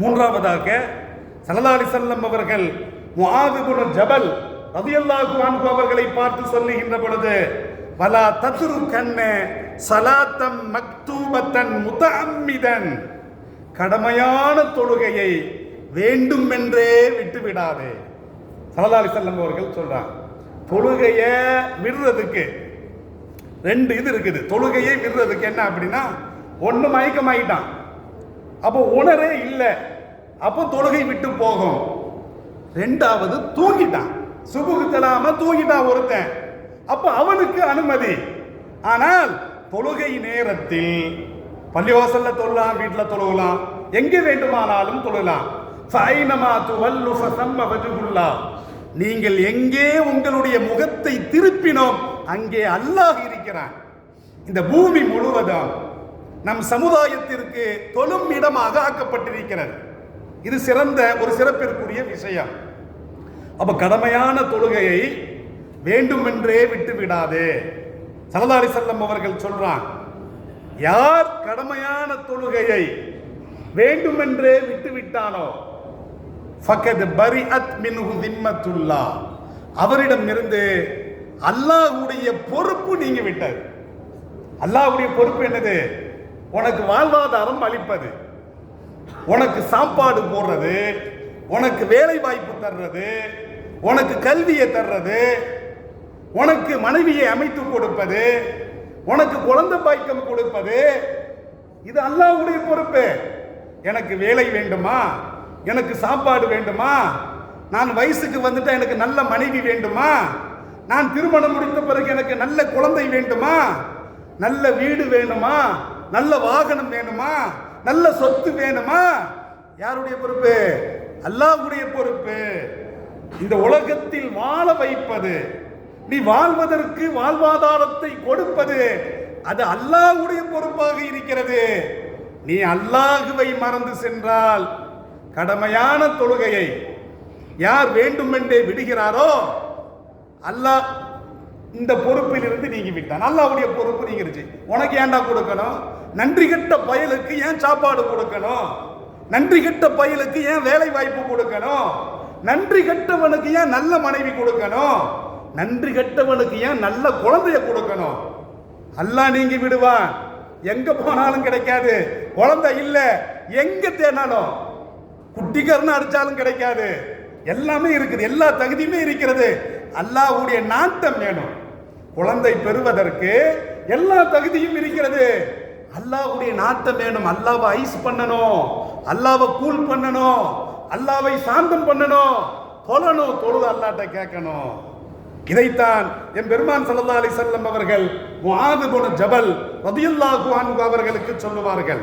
மூன்றாவதாக சல்லல்லாஹு அலைஹி அவர்கள் முஆது ஜபல் ரதியல்லாஹு அன்ஹு அவர்களை பார்த்து சொல்லுகின்ற பொழுது வலா தத்ரு கண்ணே சலாத்தம் மக்தூபத்தன் முத்தஅம்மிதன் கடமையான தொழுகையை வேண்டுமென்றே விட்டு விடாதே சல்லல்லாஹு அலைஹி அவர்கள் சொல்றாங்க தொழுகையை விடுறதுக்கு ரெண்டு இது இருக்குது. தொழுகையை விடுறதுக்கு என்ன அப்படின்னா ஒன்று மயக்கமாயிட்டான். அப்போ உணரே இல்லை. அப்போ தொழுகை விட்டு போகும். ரெண்டாவது தூங்கிட்டான். சுபுகு தூங்கிட்டான் ஒருத்தன். அப்போ அவனுக்கு அனுமதி. ஆனால் தொழுகை நேரத்தில் பள்ளிவாசல்ல தொழலாம் வீட்டில் தொழுகலாம் எங்கே வேண்டுமானாலும் தொழலாம். நீங்கள் எங்கே உங்களுடைய முகத்தை திருப்பினோம் அங்கே அல்லாஹ் இருக்கிறான். இந்த பூமி முழுவதும் நம் சமுதாயத்திற்கு தொழும் இடமாக ஆக்கப்பட்டிருக்கிறது. இது சிறந்த ஒரு சிறப்பிற்குரிய விஷயம். அப்ப கடமையான தொழுகையை வேண்டுமென்றே விட்டு விடாதே சலதாரி செல்லம் அவர்கள் சொல்றான் யார் கடமையான தொழுகையை வேண்டுமென்றே விட்டு விட்டானோ ஃபக்கத் பரிஅத் மின்ஹு திம்மத்துல்லா அவரிடம் இருந்து அல்லாஹ்வுடைய பொறுப்பு நீங்க விட்டது. அல்லாஹ்வுடைய பொறுப்பு என்னது? உனக்கு வாழ்வாதாரம் அளிப்பது. உனக்கு சாப்பாடு போடுறது. உனக்கு வேலை வாய்ப்பு தர்றது. உனக்கு கல்வியை தர்றது. உனக்கு மனைவியை அமைத்து கொடுப்பது. உனக்கு குழந்தை பாய்க்கம் கொடுப்பது. இது அல்லாவுடைய பொறுப்பு. எனக்கு வேலை வேண்டுமா? எனக்கு சாப்பாடு வேண்டுமா? நான் வயசுக்கு வந்துட்டா எனக்கு நல்ல மனைவி வேண்டுமா? நான் திருமணம் முடித்த பிறகு எனக்கு நல்ல குழந்தை வேண்டுமா? நல்ல வீடு வேணுமா? நல்ல வாகனம் வேணுமா? நல்ல சொத்து வேணுமா? யாருடைய பொறுப்பு? அல்லாஹ்வுடைய பொறுப்பு. இந்த உலகத்தில் வாழ வைப்பது நீ வாழ்வதற்கு வாழ்வாதாரத்தை கொடுப்பது அது அல்லாஹ்வுடைய பொறுப்பாக இருக்கிறது. நீ அல்லாஹுவை மறந்து சென்றால் கடமையான தொழுகையை யார் வேண்டுமென்றே விடுகிறாரோ அல்லாஹ் இந்த பொறுப்பில் இருந்து நீங்கி விட்டான் அல்லாவுடைய பொறுப்பு நீங்கிருச்சு உனக்கு ஏன்டா கொடுக்கணும்? நன்றி கெட்ட பயலுக்கு ஏன் சாப்பாடு கொடுக்கணும்? நன்றி கெட்ட பயலுக்கு ஏன் வேலை வாய்ப்பு கொடுக்கணும்? நன்றி கெட்டவனுக்கு ஏன் நல்ல மனைவி கொடுக்கணும்? நன்றி கெட்டவனுக்கு ஏன் நல்ல குழந்தைய கொடுக்கணும்? அல்லாஹ் நீங்கி விடுவான். எங்க போனாலும் கிடைக்காது. குழந்தை இல்ல எங்க தேனாலும் குட்டிக்கரணம் அடிச்சாலும் கிடைக்காது. எல்லாமே இருக்குது. எல்லா தகுதியுமே இருக்கிறது. அல்லாவுடைய நாட்டம் வேணும். குழந்தை பெறுவதற்கு எல்லா தகுதியும் இருக்கிறது. அல்லாஹ்வுடைய நாட்டம் வேணும். அல்லாவை ஐஸ் பண்ணணும். அல்லாவை கூல் பண்ணணும். அல்லாவை சாந்தம் பண்ணணும். தொழணும். தொழுது அல்லாட்ட கேட்கணும். இதைத்தான் என் பெருமான் சல்லா அலி செல்லம் அவர்கள் ஜபல் ரலியல்லாஹு அவர்களுக்கு சொல்லுவார்கள்.